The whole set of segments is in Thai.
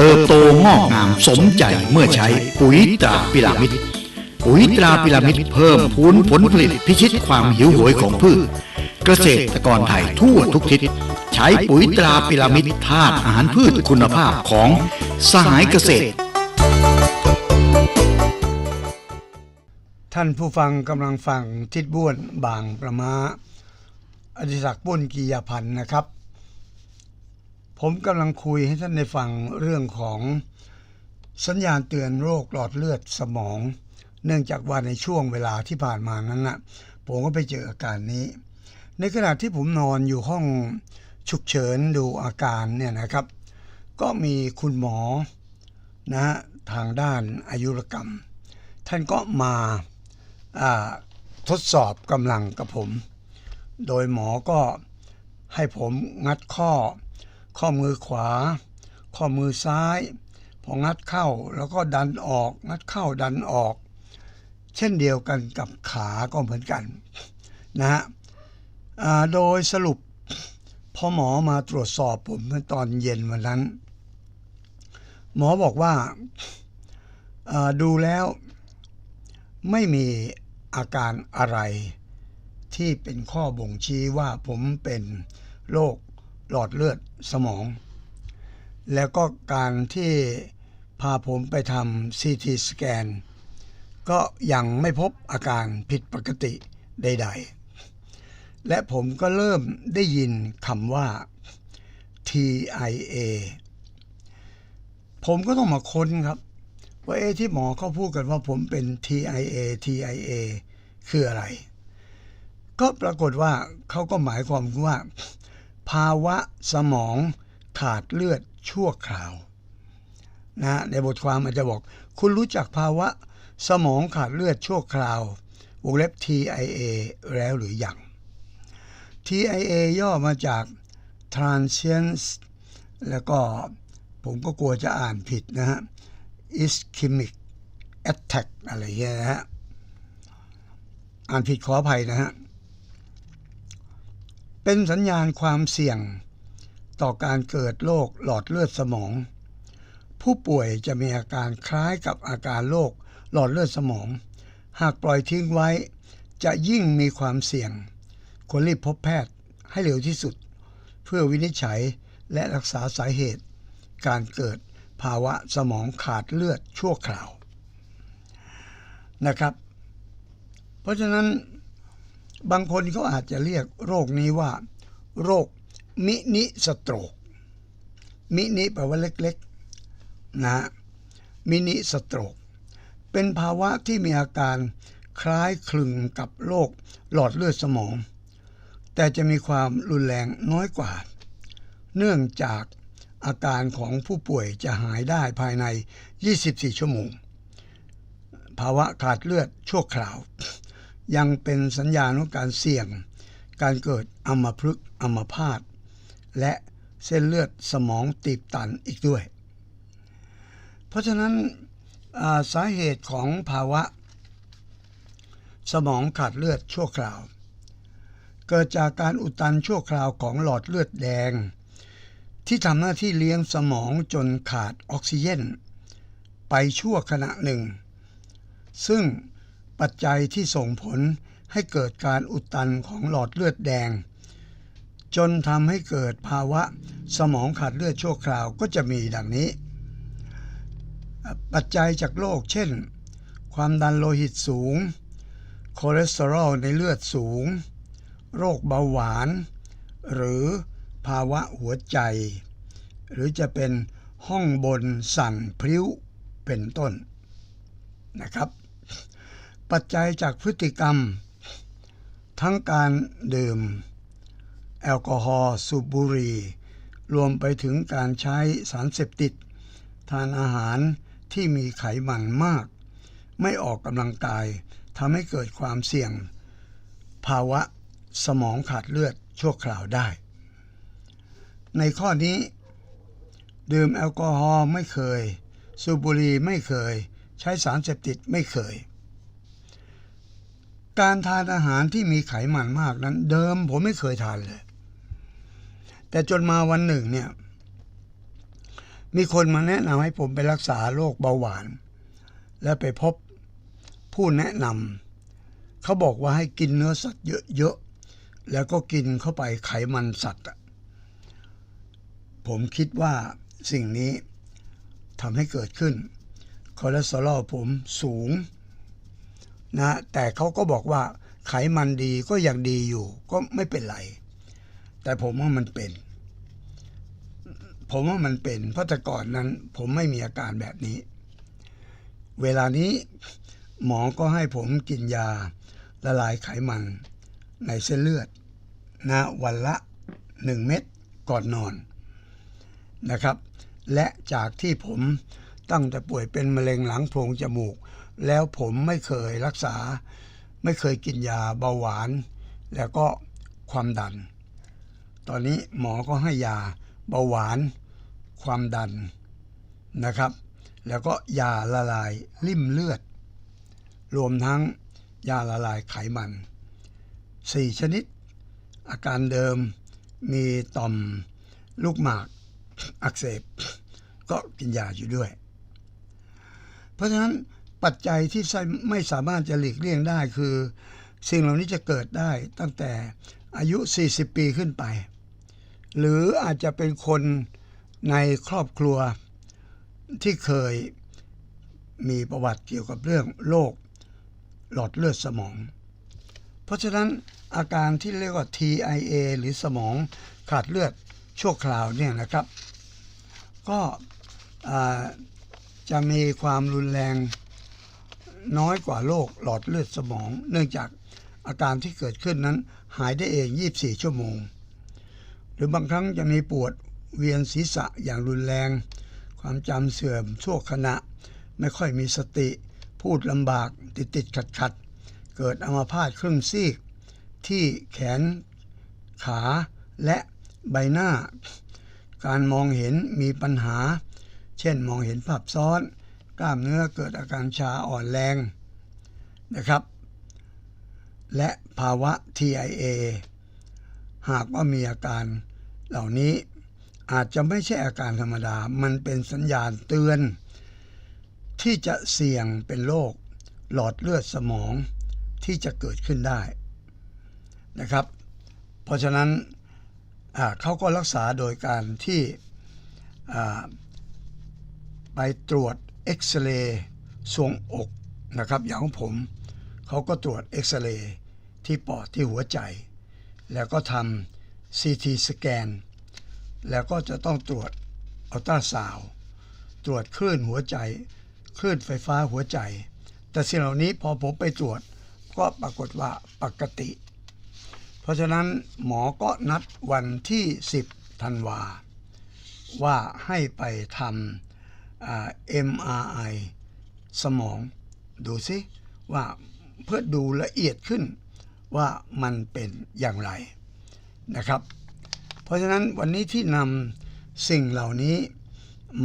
เติบโตงอกงามสมใจเมื่อใช้ปุ๋ยตราพิรามิดปุ๋ยตราพิรามิดเพิ่มพูนผลผลิตพิชิตความหิวโหยของพืช เกษตรกรไทยทั่วทุกทิศ ใช้ปุ๋ยตราพิรามิดธาตุอาหารพืชคุณภาพของสหายเกษตร ท่านผู้ฟังกำลังฟังทิดบ้วนบางประมาอดิศักดิ์ปุ้นกียาพันธ์นะครับ ผมกำลังคุยให้ท่านได้ฟังเรื่องของสัญญาณเตือนโรคหลอดเลือดสมอง เนื่องจากว่าในช่วงเวลาที่ผ่านมานั้นนะผมก็ไปเจออาการนี้ ในขณะที่ผมนอนอยู่ห้องฉุกเฉินดูอาการเนี่ยนะครับ ก็มีคุณหมอนะฮะทางด้านอายุรกรรม ท่านก็มาทดสอบกำลังกับผม โดยหมอก็ให้ผมงัดข้อ ข้อมือขวา ข้อมือซ้าย พองัดเข้าแล้วก็ดันออก งัดเข้าดันออก เช่นเดียวกันกับขาก็เหมือนกันนะฮะโดยสรุปพอหมอมาตรวจสอบผมเมื่อตอนเย็นวันนั้น หมอบอกว่าอ่าดูแล้วไม่มีอาการอะไรที่เป็นข้อบ่งชี้ว่าผมเป็นโรค หลอดเลือดสมอง แล้วก็การที่พาผมไปทำซีทีสแกนก็ยังไม่พบอาการผิดปกติใด ๆ และผมก็เริ่มได้ยินคำว่า TIA ผมก็ต้องมาค้นครับ ว่าเอที่หมอเขาพูดกันว่าผมเป็น TIA TIA คืออะไร ก็ปรากฏว่าเขาก็หมายความว่า ภาวะสมองขาดเลือดชั่วคราวนะในบทความอาจจะบอก คุณรู้จักภาวะสมองขาดเลือดชั่วคราววงเล็บ TIA แล้วหรือยัง TIA ย่อมาจาก transient แล้วก็ผมก็กลัวจะอ่านผิดนะฮะ ischemic attack อะไรเงี้ยนะฮะ อ่านผิดขออภัยนะฮะ เป็นสัญญาณความเสี่ยง ต่อการเกิดโรคหลอดเลือดสมอง ผู้ป่วยจะมีอาการคล้ายกับอาการโรคหลอดเลือดสมอง หากปล่อยทิ้งไว้ จะยิ่งมีความเสี่ยง ควรรีบพบแพทย์ให้เร็วที่สุด เพื่อวินิจฉัยและรักษาสาเหตุ การเกิดภาวะสมองขาดเลือดชั่วคราวนะครับ เพราะฉะนั้น บางคนเขาอาจจะเรียกโรคนี้ว่า โรคมินิสโตรก มินิแปลว่าเล็กๆนะมินิสโตรก เป็นภาวะที่มีอาการคล้ายคลึงกับโรคหลอดเลือดสมอง แต่จะมีความรุนแรงน้อยกว่า เนื่องจากอาการของผู้ป่วยจะหายได้ภายใน 24 ชั่วโมง ภาวะขาดเลือดชั่วคราว ยังเป็นสัญญาณของการเสี่ยง การเกิดอัมพฤกษ์อัมพาตและเส้นเลือดสมองตีบตันอีกด้วย เพราะฉะนั้นาสาเหตุของภาวะ สมองขาดเลือดชั่วคราว เกิดจากการอุดตันชั่วคราวของหลอดเลือดแดง ที่ทำหน้าที่เลี้ยงสมองจนขาดออกซิเจนไปชั่วขณะหนึ่ง ซึ่ง ปัจจัยที่ส่งผลให้เกิดการอุดตันของหลอดเลือดแดง จนทำให้เกิดภาวะสมองขาดเลือดชั่วคราวก็จะมีดังนี้ ปัจจัยจากโรคเช่น ความดันโลหิตสูง คอเลสเตอรอลในเลือดสูง โรคเบาหวาน หรือภาวะหัวใจ หรือจะเป็นห้องบนสั่นพริ้วเป็นต้นนะครับ ปัจจัยจากพฤติกรรม ทั้งการดื่ม แอลกอฮอล์สูบบุหรี่ รวมไปถึงการใช้สารเสพติด ทานอาหารที่มีไขมันมาก ไม่ออกกำลังกายทำให้เกิดความเสี่ยง ภาวะสมองขาดเลือดชั่วคราวได้ ในข้อนี้ ดื่มแอลกอฮอล์ไม่เคย สูบบุหรี่ไม่เคย ใช้สารเสพติดไม่เคย การทานอาหารที่มีไขมันมากนั้น เดิมผมไม่เคยทานเลย แต่จนมาวันหนึ่งเนี่ย มีคนมาแนะนำให้ผมไปรักษาโรคเบาหวาน และไปพบผู้แนะนำเขาบอกว่าให้กินเนื้อสัตว์เยอะๆ แล้วก็กินเข้าไปไขมันสัตว์ ผมคิดว่าสิ่งนี้ทำให้เกิดขึ้นคอเลสเตอรอลผมสูง นะแต่เขาก็บอกว่าไขมันดีก็ยังดีอยู่ ก็ไม่เป็นไร แต่ผมว่ามันเป็น ผมว่ามันเป็น เพราะแต่ก่อนนั้น ผมไม่มีอาการแบบนี้ เวลานี้หมอก็ให้ผมกินยาละลายไขมันในเส้นเลือดนะวันละ 1 เม็ดก่อนนอนนะครับ และจากที่ผมตั้งแต่ป่วยเป็นมะเร็งหลังโพรงจมูก แล้วผมไม่เคยรักษา ไม่เคยกินยาเบาหวาน แล้วก็ความดัน ตอนนี้หมอก็ให้ยาเบาหวานความดันนะครับ แล้วก็ยาละลายริ่มเลือด รวมทั้งยาละลายไขมัน 4 ชนิด อาการเดิมมีต่อมลูกหมากอักเสบ ก็กินยาอยู่ด้วย เพราะฉะนั้น ปัจจัยที่ไม่สามารถจะหลีกเลี่ยงได้คือ สิ่งเหล่านี้จะเกิดได้ตั้งแต่อายุ 40 ปีขึ้นไป หรืออาจจะเป็นคนในครอบครัวที่เคยมีประวัติเกี่ยวกับเรื่องโรคหลอดเลือดสมอง เพราะฉะนั้นอาการที่เรียกว่า TIA หรือสมองขาดเลือดชั่วคราวเนี่ยนะครับ ก็จะมีความรุนแรง น้อยกว่าโรคหลอดเลือดสมอง เนื่องจากอาการที่เกิดขึ้นนั้นหายได้เอง 24 ชั่วโมง หรือบางครั้งจะมีปวดเวียนศีรษะอย่างรุนแรง ความจำเสื่อมชั่วขณะ ไม่ค่อยมีสติ พูดลำบากติดติดขัดขัดเกิดอัมาพาตครึ่งซีก ที่แขน ขาและใบหน้า การมองเห็นมีปัญหา เช่นมองเห็นภาพซ้อน กล้ามเนื้อเกิดอาการชาอ่อนแรงนะครับ และภาวะ TIA หากว่ามีอาการเหล่านี้อาจจะไม่ใช่อาการธรรมดา มันเป็นสัญญาณเตือน ที่จะเสี่ยงเป็นโรคหลอดเลือดสมองที่จะเกิดขึ้นได้นะครับ เพราะฉะนั้นเขาก็รักษาโดยการที่ไปตรวจ เอ็กซเรย์ทรวงอกนะครับ อย่างของผมเขาก็ตรวจเอ็กซเรย์ที่ปอดที่หัวใจ แล้วก็ทำ CT สแกนแล้วก็จะต้องตรวจอัลตราซาวด์ตรวจคลื่นหัวใจ คลื่นไฟฟ้าหัวใจ แต่สิ่งเหล่านี้พอผมไปตรวจก็ปรากฏว่าปกติ เพราะฉะนั้นหมอก็นัดวันที่ 10ธันวาว่าให้ไปทำ MRI สมอง ดูซิว่าเพื่อดูละเอียดขึ้นว่ามันเป็นอย่างไรนะครับ เพราะฉะนั้นวันนี้ที่นำสิ่งเหล่านี้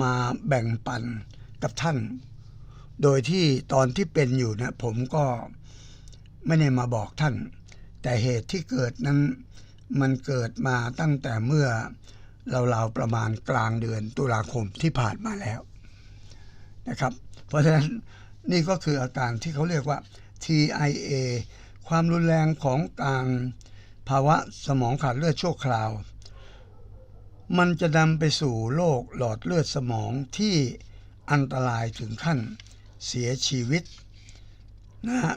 มาแบ่งปันกับท่าน โดยที่ตอนที่เป็นอยู่นะผมก็ไม่ได้มาบอกท่าน แต่เหตุที่เกิดนั้นมันเกิดมาตั้งแต่เมื่อเราๆประมาณกลางเดือนตุลาคมที่ผ่านมาแล้ว นะครับ เพราะฉะนั้นนี่ก็คืออาการที่เขาเรียกว่า TIA ความรุนแรงของการภาวะสมองขาดเลือดชั่วคราว มันจะนำไปสู่โรคหลอดเลือดสมองที่อันตรายถึงขั้นเสียชีวิตนะฮะ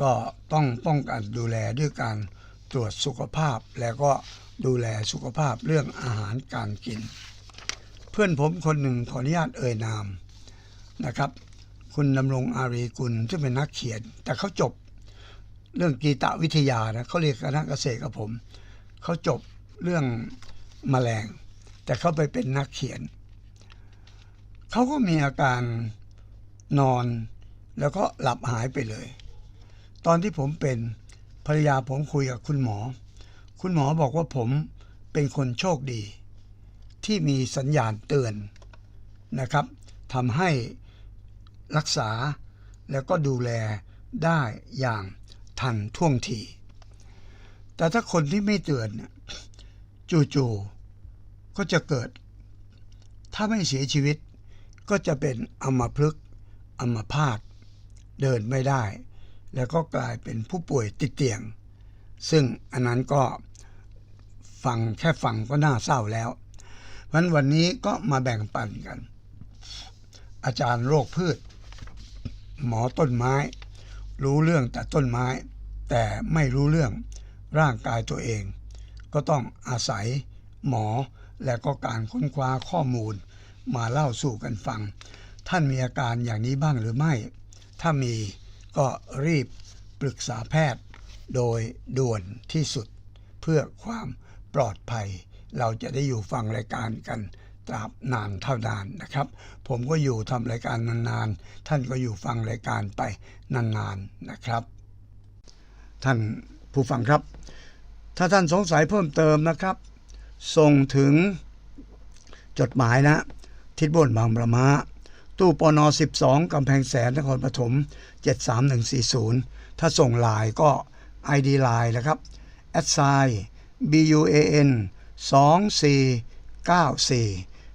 ก็ต้องป้องกันดูแลด้วยการตรวจสุขภาพ แล้วก็ดูแลสุขภาพเรื่องอาหารการกิน เพื่อนผมคนหนึ่งขออนุญาตเอ่ยนาม นะครับ คุณดำรงอารีกุลซึ่งเป็นนักเขียน แต่เขาจบเรื่องกีตวิทยานะเขาเรียนคณะเกษตรกับผม เขาจบเรื่องมแมลง แต่เขาไปเป็นนักเขียน เขาก็มีอาการนอนแล้วก็หลับหายไปเลย ตอนที่ผมเป็นภรรยาผมคุยกับคุณหมอ คุณหมอบอกว่าผมเป็นคนโชคดี ที่มีสัญญาณเตือนนะครับทำให้ รักษา แล้วก็ดูแลได้อย่างทันท่วงที แต่ถ้าคนที่ไม่เตือนจู่ๆก็จะเกิด ถ้าไม่เสียชีวิต ก็จะเป็นอัมพฤกษ์อัมพาตเดินไม่ได้ แล้วก็กลายเป็นผู้ป่วยติดเตียง ซึ่งอันนั้นก็ฟังแค่ฟังก็น่าเศร้าแล้วเพราะฉะนั้นวันนี้ก็มาแบ่งปันกัน อาจารย์โรคพืช หมอต้นไม้ รู้เรื่องแต่ต้นไม้ แต่ไม่รู้เรื่องร่างกายตัวเอง ก็ต้องอาศัยหมอและก็การค้นคว้าข้อมูล มาเล่าสู่กันฟัง ท่านมีอาการอย่างนี้บ้างหรือไม่ ถ้ามีก็รีบปรึกษาแพทย์ โดยด่วนที่สุด เพื่อความปลอดภัย เราจะได้อยู่ฟังรายการกัน ตราบนานเท่านานนะครับ ผมก็อยู่ทำรายการนานๆ ท่านก็อยู่ฟังรายการไปนานๆนะครับ ท่านผู้ฟังครับ ถ้าท่านสงสัยเพิ่มเติมนะครับ ส่งถึงจดหมายนะ ทิศบนบางประมาตู้ปน12กำแพงแสนนครปฐม73140 ถ้าส่งลน์ก็ ID ไลน์นะครับ a d s i BUAN 2494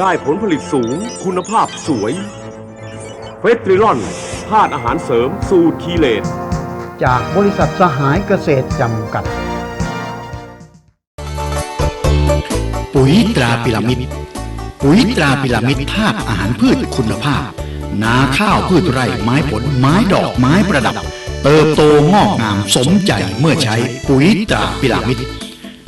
ได้ผลผลิตสูง คุณภาพสวยเฟสทริลอนธาตุอาหารเสริมสูตรคีเลตจากบริษัทสหายเกษตรจำกัด ปุ๋ยตราพิรามิดปุ๋ยตราพิรามิดธาตุอาหารพืชคุณภาพ นาข้าวพืชไร่ไม้ผลไม้ดอกไม้ประดับ เติบโตงอกงามสมใจเมื่อใช้ปุ๋ยตราพิรามิด